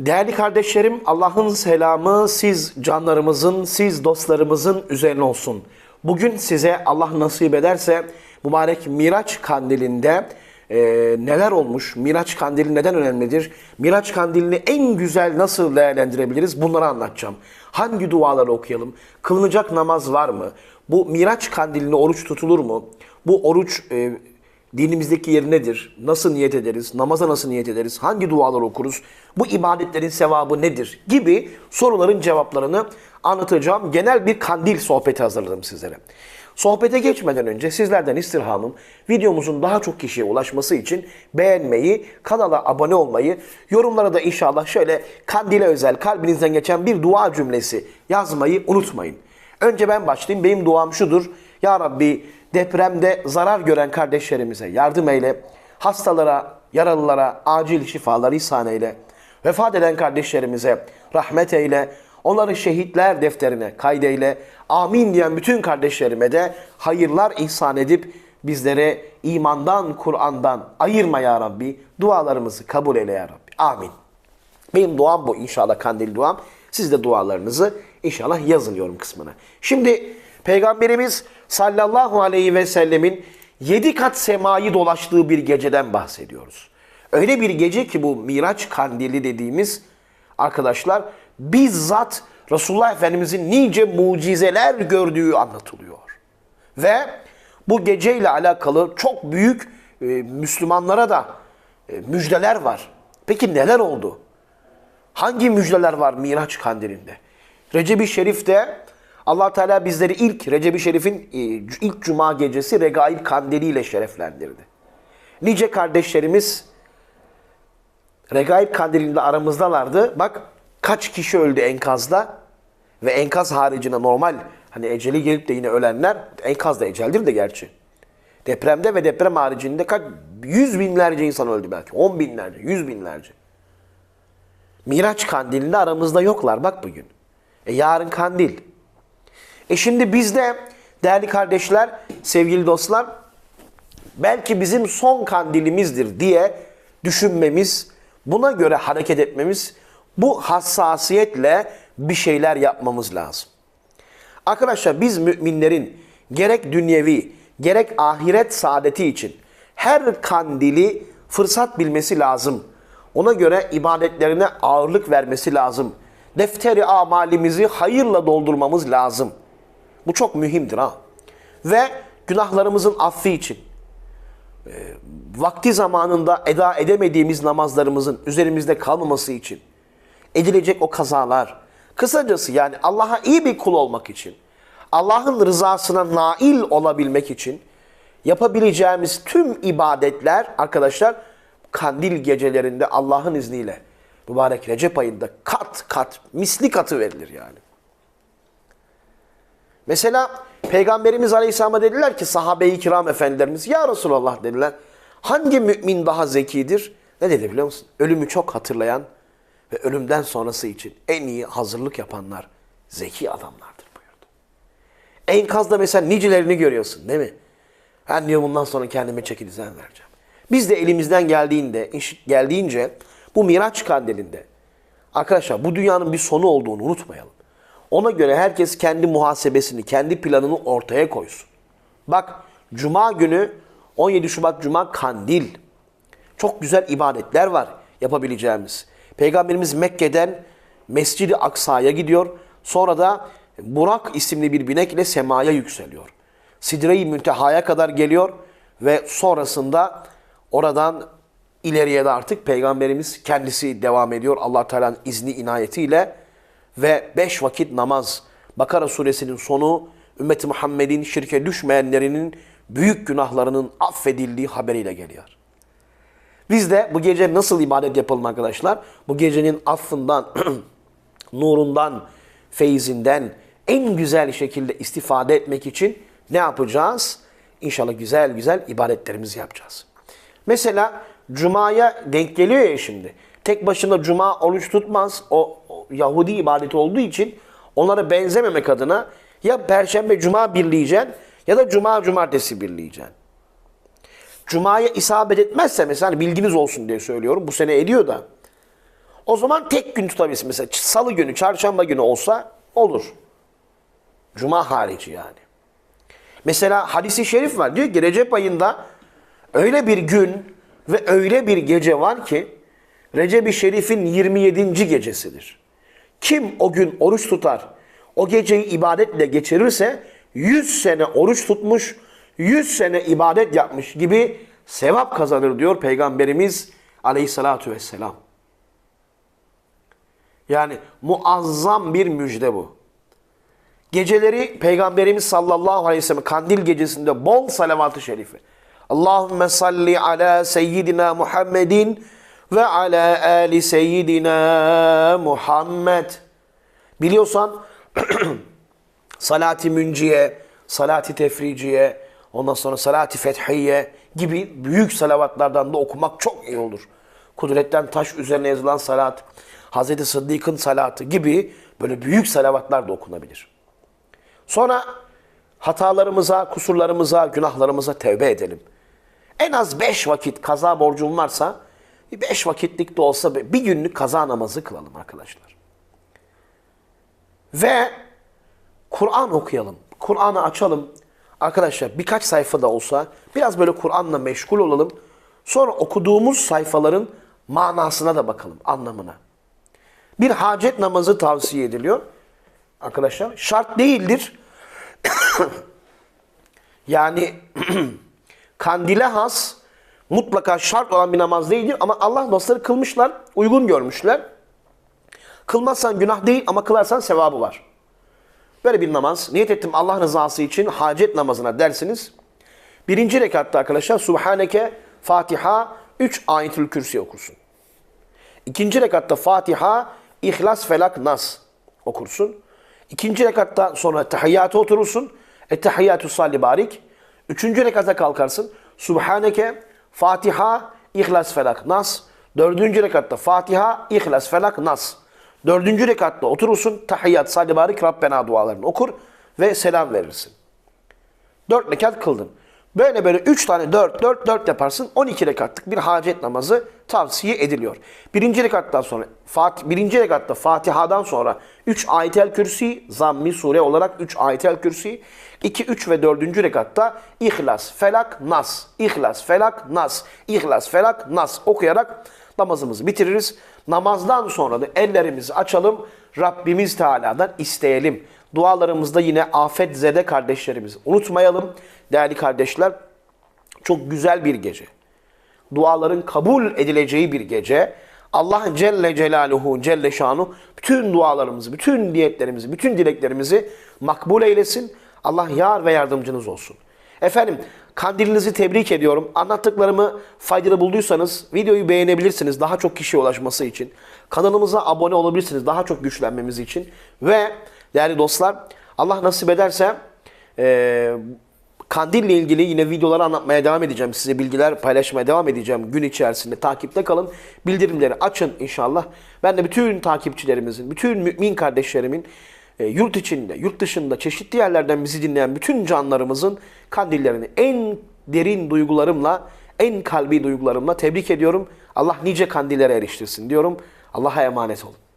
Değerli kardeşlerim, Allah'ın selamı siz canlarımızın, siz dostlarımızın üzerine olsun. Bugün size Allah nasip ederse mübarek Miraç kandilinde e, neler olmuş, Miraç kandili neden önemlidir, Miraç kandilini en güzel nasıl değerlendirebiliriz? Bunları anlatacağım. Hangi duaları okuyalım, kılınacak namaz var mı, bu Miraç kandilini oruç tutulur mu, bu oruç e, dinimizdeki yeri nedir? Nasıl niyet ederiz? Namaza nasıl niyet ederiz? Hangi dualar okuruz? Bu ibadetlerin sevabı nedir? Gibi soruların cevaplarını anlatacağım. Genel bir kandil sohbeti hazırladım sizlere. Sohbete geçmeden önce sizlerden istirhamım videomuzun daha çok kişiye ulaşması için beğenmeyi, kanala abone olmayı, yorumlara da inşallah şöyle kandile özel kalbinizden geçen bir dua cümlesi yazmayı unutmayın. Önce ben başlayayım. Benim duam şudur. Ya Rabbi depremde zarar gören kardeşlerimize yardım eyle. Hastalara, yaralılara acil şifalar ihsan eyle. Vefat eden kardeşlerimize rahmet eyle. Onları şehitler defterine kaydeyle. Amin diyen bütün kardeşlerime de hayırlar ihsan edip bizlere imandan, Kur'an'dan ayırma ya Rabbi. Dualarımızı kabul eyle ya Rabbi. Amin. Benim duam bu inşallah kandil duam. Siz de dualarınızı inşallah yazın yorum kısmına. Şimdi Peygamberimiz sallallahu aleyhi ve sellemin yedi kat semayı dolaştığı bir geceden bahsediyoruz. Öyle bir gece ki bu Miraç kandili dediğimiz arkadaşlar bizzat Resulullah Efendimizin nice mucizeler gördüğü anlatılıyor. Ve bu geceyle alakalı çok büyük e, Müslümanlara da e, müjdeler var. Peki neler oldu? Hangi müjdeler var Miraç kandilinde? Recep-i Şerif'te allah Teala bizleri ilk Recep-i Şerif'in e, ilk cuma gecesi Regaib kandiliyle şereflendirdi. Nice kardeşlerimiz Regaib kandilinde aramızdalardı. Bak kaç kişi öldü enkazda ve enkaz haricinde normal hani eceli gelip de yine ölenler enkaz da eceldir de gerçi. Depremde ve deprem haricinde kaç yüz binlerce insan öldü belki. On binlerce, yüz binlerce. Miraç kandilinde aramızda yoklar bak bugün. E yarın kandil. E şimdi biz de değerli kardeşler, sevgili dostlar belki bizim son kandilimizdir diye düşünmemiz, buna göre hareket etmemiz, bu hassasiyetle bir şeyler yapmamız lazım. Arkadaşlar biz müminlerin gerek dünyevi gerek ahiret saadeti için her kandili fırsat bilmesi lazım. Ona göre ibadetlerine ağırlık vermesi lazım. Defteri amalimizi hayırla doldurmamız lazım. Bu çok mühimdir ha. Ve günahlarımızın affı için, e, vakti zamanında eda edemediğimiz namazlarımızın üzerimizde kalmaması için, edilecek o kazalar, kısacası yani Allah'a iyi bir kul olmak için, Allah'ın rızasına nail olabilmek için yapabileceğimiz tüm ibadetler arkadaşlar kandil gecelerinde Allah'ın izniyle mübarek Recep ayında kat kat misli katı verilir yani. Mesela Peygamberimiz Aleyhisselam'a dediler ki sahabe-i kiram efendilerimiz ya Resulallah dediler. Hangi mümin daha zekidir? Ne dedi biliyor musun? Ölümü çok hatırlayan ve ölümden sonrası için en iyi hazırlık yapanlar zeki adamlardır buyurdu. Enkazda mesela nicelerini görüyorsun değil mi? Ben diyor bundan sonra kendime çeki düzen vereceğim. Biz de elimizden geldiğinde, geldiğince bu Miraç kandilinde arkadaşlar bu dünyanın bir sonu olduğunu unutmayalım. Ona göre herkes kendi muhasebesini, kendi planını ortaya koysun. Bak Cuma günü 17 Şubat Cuma kandil. Çok güzel ibadetler var yapabileceğimiz. Peygamberimiz Mekke'den Mescid-i Aksa'ya gidiyor. Sonra da Burak isimli bir binek ile semaya yükseliyor. Sidre-i Münteha'ya kadar geliyor ve sonrasında oradan ileriye de artık Peygamberimiz kendisi devam ediyor. allah Teala'nın izni inayetiyle ve beş vakit namaz. Bakara suresinin sonu ümmeti Muhammed'in şirke düşmeyenlerinin büyük günahlarının affedildiği haberiyle geliyor. Biz de bu gece nasıl ibadet yapalım arkadaşlar? Bu gecenin affından, nurundan, feyzinden en güzel şekilde istifade etmek için ne yapacağız? İnşallah güzel güzel ibadetlerimizi yapacağız. Mesela Cuma'ya denk geliyor ya şimdi. Tek başına Cuma oruç tutmaz. O, Yahudi ibadeti olduğu için onlara benzememek adına ya Perşembe Cuma birleyeceksin ya da Cuma Cumartesi birleyeceksin. Cuma'ya isabet etmezse mesela hani bilginiz olsun diye söylüyorum. Bu sene ediyor da. O zaman tek gün tutabilirsin. Mesela salı günü, çarşamba günü olsa olur. Cuma harici yani. Mesela hadisi şerif var. Diyor ki Recep ayında öyle bir gün ve öyle bir gece var ki Recep-i Şerif'in 27. gecesidir. Kim o gün oruç tutar, o geceyi ibadetle geçirirse 100 sene oruç tutmuş, 100 sene ibadet yapmış gibi sevap kazanır diyor Peygamberimiz aleyhissalatu vesselam. Yani muazzam bir müjde bu. Geceleri Peygamberimiz sallallahu aleyhi ve sellem kandil gecesinde bol salavat-ı şerifi. Allahümme salli ala seyyidina Muhammedin ve ala ali seyyidina Muhammed. Biliyorsan salati münciye, salati tefriciye, ondan sonra salati fethiye gibi büyük salavatlardan da okumak çok iyi olur. Kudretten taş üzerine yazılan salat, Hazreti Sıddık'ın salatı gibi böyle büyük salavatlar da okunabilir. Sonra hatalarımıza, kusurlarımıza, günahlarımıza tevbe edelim. En az beş vakit kaza borcum varsa bir beş vakitlik de olsa bir günlük kaza namazı kılalım arkadaşlar. Ve Kur'an okuyalım. Kur'an'ı açalım. Arkadaşlar birkaç sayfa da olsa biraz böyle Kur'an'la meşgul olalım. Sonra okuduğumuz sayfaların manasına da bakalım, anlamına. Bir hacet namazı tavsiye ediliyor. Arkadaşlar şart değildir. yani kandile has mutlaka şart olan bir namaz değildir ama Allah dostları kılmışlar, uygun görmüşler. Kılmazsan günah değil ama kılarsan sevabı var. Böyle bir namaz. Niyet ettim Allah rızası için hacet namazına dersiniz. Birinci rekatta arkadaşlar Subhaneke, Fatiha, 3 ayetül kürsi okursun. İkinci rekatta Fatiha, İhlas, Felak, Nas okursun. İkinci rekatta sonra tahiyyata oturursun. Ettehiyyatü salli barik. Üçüncü rekatta kalkarsın. Subhaneke, Fatiha, İhlas, Felak, Nas. Dördüncü rekatta Fatiha, İhlas, Felak, Nas. Dördüncü rekatta oturursun. Tahiyyat, salli barik, Rabbena dualarını okur ve selam verirsin. Dört rekat kıldın. Böyle böyle üç tane dört, dört, dört yaparsın. 12 rekatlık bir hacet namazı tavsiye ediliyor. Birinci rekattan sonra, Fatih, birinci rekatta Fatiha'dan sonra 3 ayetel kürsi, zammi sure olarak 3 ayetel kürsi, 2, 3 ve 4. rekatta İhlas, Felak, Nas, İhlas, Felak, Nas, İhlas, Felak, Nas okuyarak namazımızı bitiririz. Namazdan sonra da ellerimizi açalım, Rabbimiz Teala'dan isteyelim. Dualarımızda yine afet zede kardeşlerimizi unutmayalım. Değerli kardeşler, çok güzel bir gece. Duaların kabul edileceği bir gece. Allah Celle Celaluhu, Celle Şanu bütün dualarımızı, bütün niyetlerimizi, bütün dileklerimizi makbul eylesin. Allah yar ve yardımcınız olsun. Efendim, kandilinizi tebrik ediyorum. Anlattıklarımı faydalı bulduysanız videoyu beğenebilirsiniz daha çok kişiye ulaşması için. Kanalımıza abone olabilirsiniz daha çok güçlenmemiz için. Ve değerli dostlar, Allah nasip ederse e, kandille ilgili yine videoları anlatmaya devam edeceğim. Size bilgiler paylaşmaya devam edeceğim gün içerisinde. Takipte kalın. Bildirimleri açın inşallah. Ben de bütün takipçilerimizin, bütün mümin kardeşlerimin e, yurt içinde, yurt dışında, çeşitli yerlerden bizi dinleyen bütün canlarımızın kandillerini en derin duygularımla, en kalbi duygularımla tebrik ediyorum. Allah nice kandillere eriştirsin diyorum. Allah'a emanet olun.